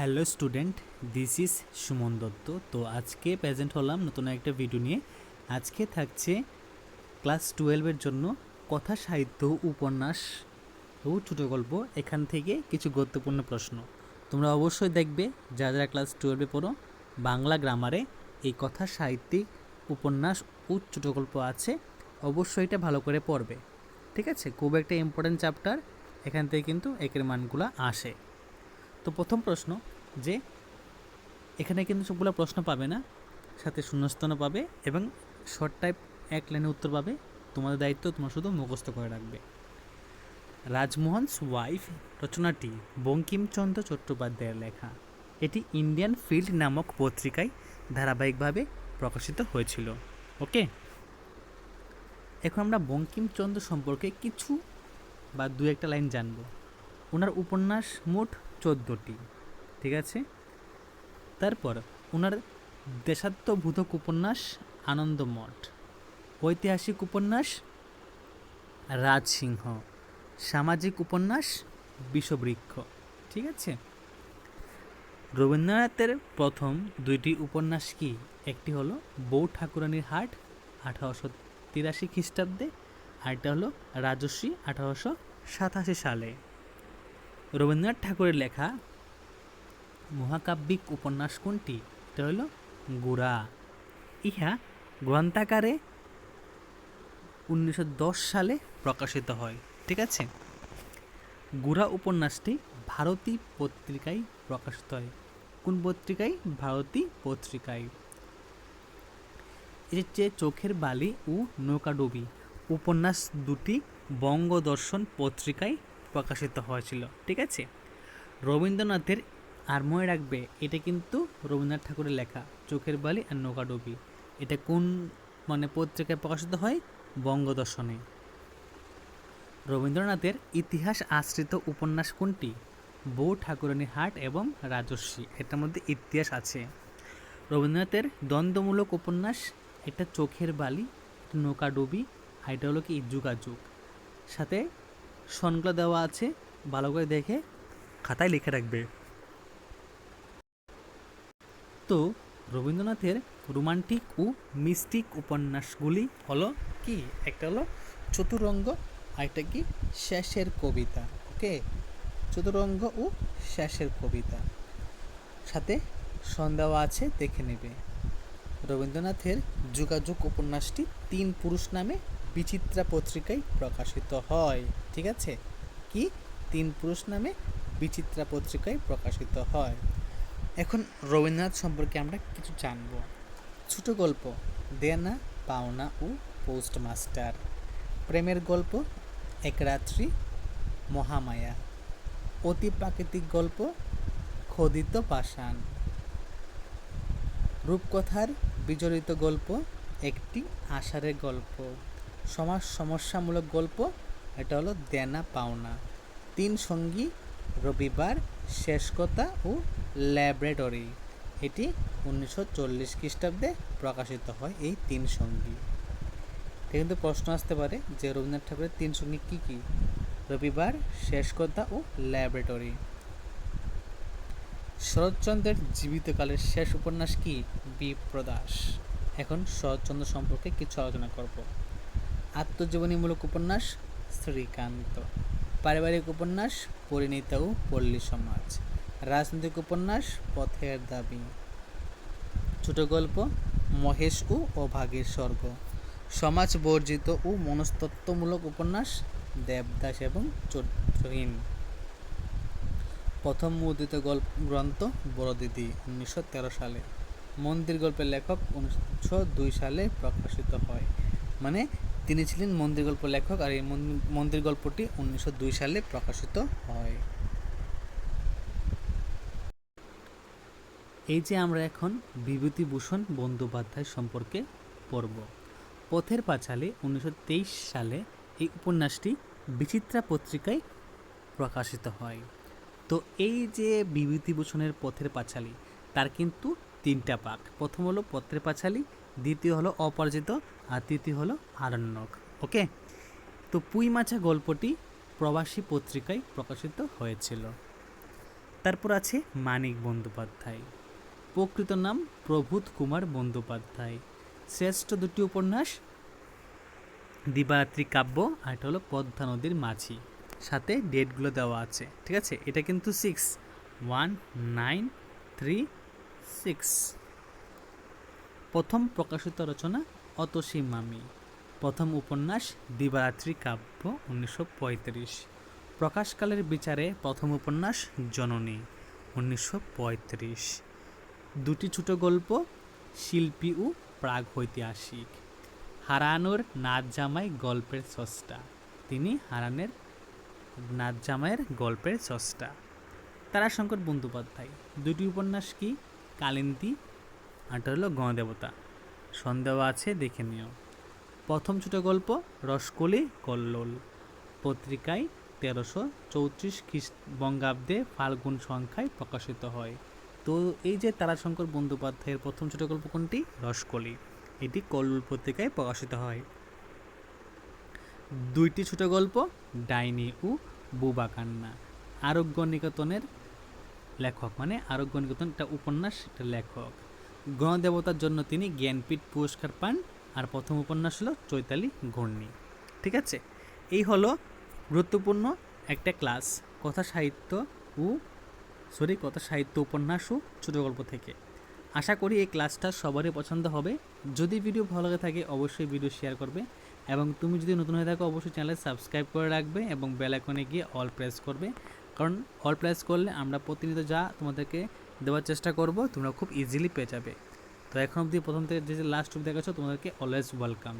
Hello student, this is Suman Dutta. তো আজকে present হলাম নতুন একটা ভিডিও নিয়ে। আজকে থাকছে ক্লাস টুয়েলভের জন্য কথা, সাহিত্য, উপন্যাস ও ছোটো গল্প, এখান থেকে কিছু গুরুত্বপূর্ণ প্রশ্ন। তোমরা অবশ্যই দেখবে, যারা যারা ক্লাস টুয়েলভে পড়ো, বাংলা গ্রামারে এই কথা, সাহিত্যিক, উপন্যাস ও ছোটো গল্প আছে, অবশ্যই এটা ভালো করে পড়বে। ঠিক আছে? খুব একটা ইম্পর্ট্যান্ট চ্যাপ্টার এখান থেকে কিন্তু একের মানগুলো আসে। তো প্রথম প্রশ্ন যে এখানে কিন্তু সবগুলো প্রশ্ন পাবে না, সাথে শূন্যস্থানও পাবে এবং শর্ট টাইপ এক লাইনে উত্তর পাবে, তোমাদের দায়িত্ব তোমরা শুধু মুখস্থ করে রাখবে। রাজমোহনস ওয়াইফ রচনাটি বঙ্কিমচন্দ্র চট্টোপাধ্যায়ের লেখা। এটি ইন্ডিয়ান ফিল্ড নামক পত্রিকায় ধারাবাহিকভাবে প্রকাশিত হয়েছিল। ওকে? এখন আমরা বঙ্কিমচন্দ্র সম্পর্কে কিছু বা দু একটা লাইন জানব। ওনার উপন্যাস মোট চোদ্দোটি, ঠিক আছে? তারপর ওনার দেশাত্মবোধক উপন্যাস আনন্দমঠ, ঐতিহাসিক উপন্যাস রাজসিংহ, সামাজিক উপন্যাস বিষবৃক্ষ, ঠিক আছে? রবীন্দ্রনাথের প্রথম দুইটি উপন্যাস কি? একটি হলো বউ ঠাকুরানীর হাট আঠারোশো তিরাশি খ্রিস্টাব্দে, আরেকটা হলো রাজশ্রী আঠারোশো সাতাশি সালে। রবীন্দ্রনাথ ঠাকুরের লেখা মহাকাব্যিক উপন্যাস কোনটি? এটা হলো গুড়া। ইহা গ্রন্থাকারে উনিশশো দশ সালে প্রকাশিত হয়, ঠিক আছে? গুড়া উপন্যাসটি ভারতী পত্রিকায় প্রকাশিত হয়। কোন পত্রিকায়? ভারতী পত্রিকায়। এর যে চোখের বালি ও নৌকাডুবি। উপন্যাস দুটি বঙ্গদর্শন পত্রিকায় প্রকাশিত হয়েছিল, ঠিক আছে? রবীন্দ্রনাথের আর মনে রাখবে, এটা কিন্তু রবীন্দ্রনাথ ঠাকুরের লেখা, চোখের বালি আর নৌকাডুবি এটা কোন মানে পত্রিকায় প্রকাশিত হয়? বঙ্গদর্শনে। রবীন্দ্রনাথের ইতিহাস আশ্রিত উপন্যাস কোনটি? বউ ঠাকুরানী হাট এবং রাজস্বী এটার মধ্যে ইতিহাস আছে। রবীন্দ্রনাথের দ্বন্দ্বমূলক উপন্যাস একটা চোখের বালি নৌকাডুবি এটা কি যুগাযুগ। সাথে সনগুলো দেওয়া আছে, ভালো করে দেখে খাতায় লিখে রাখবে। তো রবীন্দ্রনাথের রোমান্টিক ও মিস্টিক উপন্যাসগুলি হলো কি? একটা হলো চতুরঙ্গ, আরেকটা কি? শেষের কবিতা, ওকে? চতুরঙ্গ ও শেষের কবিতা। সাথে সন্দেহা আছে, দেখে নেবে। রবীন্দ্রনাথের যোগাযোগ উপন্যাসটি তিন পুরুষ নামে বিচিত্রা পত্রিকায় প্রকাশিত হয়, ঠিক আছে? কি? তিন পুরুষ নামে বিচিত্রা পত্রিকায় প্রকাশিত হয়। এখন রবীন্দ্রনাথ সম্পর্কে আমরা কিছু জানব। ছোট গল্প, দেনা, পাওনা ও পোস্টমাস্টার। প্রেমের গল্প, এক রাত্রি, মহামায়া। অতি প্রাকৃতিক গল্প, খোদিত পাষাণ। রূপকথার বিজড়িত গল্প, একটি আষাঢ়ের গল্প। সমাজ সমস্যামূলক গল্প, এটা হলো দেনা পাওনা। তিন সঙ্গী, রবিবার শেষ কথা ও ল্যাবরেটরি। এটি উনিশশো চল্লিশ খ্রিস্টাব্দে প্রকাশিত হয় এই তিন সঙ্গী। কিন্তু প্রশ্ন আসতে পারে যে রবীন্দ্রনাথ ঠাকুরের তিন সঙ্গী কী কী? রবিবার শেষ কথা ও ল্যাবরেটরি। শরৎচন্দ্রের জীবিতকালের শেষ উপন্যাস কি? বিপ্রদাস এখন শরৎচন্দ্র সম্পর্কে কিছু আলোচনা করব। আত্মজীবনীমূলক উপন্যাস শ্রীকান্ত। পারিবারিক উপন্যাস পরিণীতা ও পল্লী সমাজ। রাজনৈতিক উপন্যাস পথের দাবি। ছোট গল্প, মহেশ ও অভাগের স্বর্গ। সমাজ বর্জিত ও মনস্তত্ত্বমূলক উপন্যাস দেবদাস এবং চরিত্রহীন প্রথম মুদ্রিত গল্প গ্রন্থ বড়দিদি, উনিশশো তেরো সালে। মন্দির গল্পের লেখক উনিশশো দুই সালে প্রকাশিত হয়। মানে তিনি ছিলেন মন্দির গল্প লেখক আর এই মন্দির গল্পটি উনিশশো দুই সালে প্রকাশিত হয়। এই যে আমরা এখন বিভূতিভূষণ বন্দ্যোপাধ্যায় সম্পর্কে পড়ব। পথের পাঁচালী উনিশশো সালে এই উপন্যাসটি বিচিত্রা পত্রিকায় প্রকাশিত হয়। তো এই যে বিভূতিভূষণের পথের পাঁচালী, তার কিন্তু তিনটা পাক। প্রথম হলো পথের পাঁচালী দ্বিতীয় হলো অপরাজিত আর তৃতীয় হলো আরণ্যক ওকে তো পুঁই মাছা গল্পটি প্রবাসী পত্রিকায় প্রকাশিত হয়েছিল। তারপর আছে মানিক বন্দ্যোপাধ্যায়। প্রকৃত নাম প্রভূত কুমার বন্দ্যোপাধ্যায়। শ্রেষ্ঠ দুটি উপন্যাস, দিবারাত্রি কাব্য আর এটা হলো পদ্মা নদীর মাঝি। সাথে ডেটগুলো দেওয়া আছে, ঠিক আছে? এটা কিন্তু six one nine three six প্রথম প্রকাশিত রচনা অতসী মামি প্রথম উপন্যাস দিবারাত্রি কাব্য উনিশশো পঁয়ত্রিশ। প্রকাশকালের বিচারে প্রথম উপন্যাস জননী উনিশশো পঁয়ত্রিশ। দুটি ছোট গল্প, শিল্পী ও প্রাগ ঐতিহাসিক। হারানোর নাচ জামাই গল্পের স্রষ্টা। তিনি হারানের নাচ জামাইয়ের গল্পের স্রষ্টা। তারাশঙ্কর বন্দ্যোপাধ্যায়। দুটি উপন্যাস কি? কালিন্দী আরটা হলো গণদেবতা সন্দেহ আছে, দেখে নিও। প্রথম ছোট গল্প, রসকলি, কল্লোল। পত্রিকায় তেরোশো চৌত্রিশ খ্রিস্ট বঙ্গাব্দে ফাল্গুন সংখ্যায় প্রকাশিত হয়। তো এই যে তারাশঙ্কর বন্দ্যোপাধ্যায়ের প্রথম ছোট গল্প কোনটি? রসকলি। এটি কল্লোল পত্রিকায় প্রকাশিত হয়। দুইটি ছোট গল্প, ডাইনি ও বুবা কান্না। আরোগ্য নিকেতনের লেখক মানে আরোগ্য নিকেতন একটা উপন্যাস একটা লেখক। গণদেবতার জন্য তিনি জ্ঞানপীঠ পুরস্কার পান, আর প্রথম উপন্যাস হলো চৈতালি ঘূর্ণি। ঠিক আছে? এই হলো গুরুত্বপূর্ণ একটা ক্লাস, কথা সাহিত্য ও, সরি, কথা সাহিত্য উপন্যাস ও ছোট গল্প থেকে। আশা করি এই ক্লাসটা সবারই পছন্দ হবে। যদি ভিডিও ভালো লাগে থাকে, অবশ্যই ভিডিও শেয়ার করবে এবং তুমি যদি নতুন হয়ে থাকো, অবশ্যই চ্যানেলে সাবস্ক্রাইব করে রাখবে এবং বেল আইকনে গিয়ে অল প্রেস করবে। কারণ অল প্রেস করলে আমরা প্রতিনিয়ত যা তোমাদেরকে দেওয়ার চেষ্টা করব, তোমরা খুব ইজিলি পেয়ে যাবে। তো এখন অবধি প্রথম থেকে যে লাস্ট অবধি দেখাচ্ছ, তোমাদেরকে অলওয়েজ ওয়েলকাম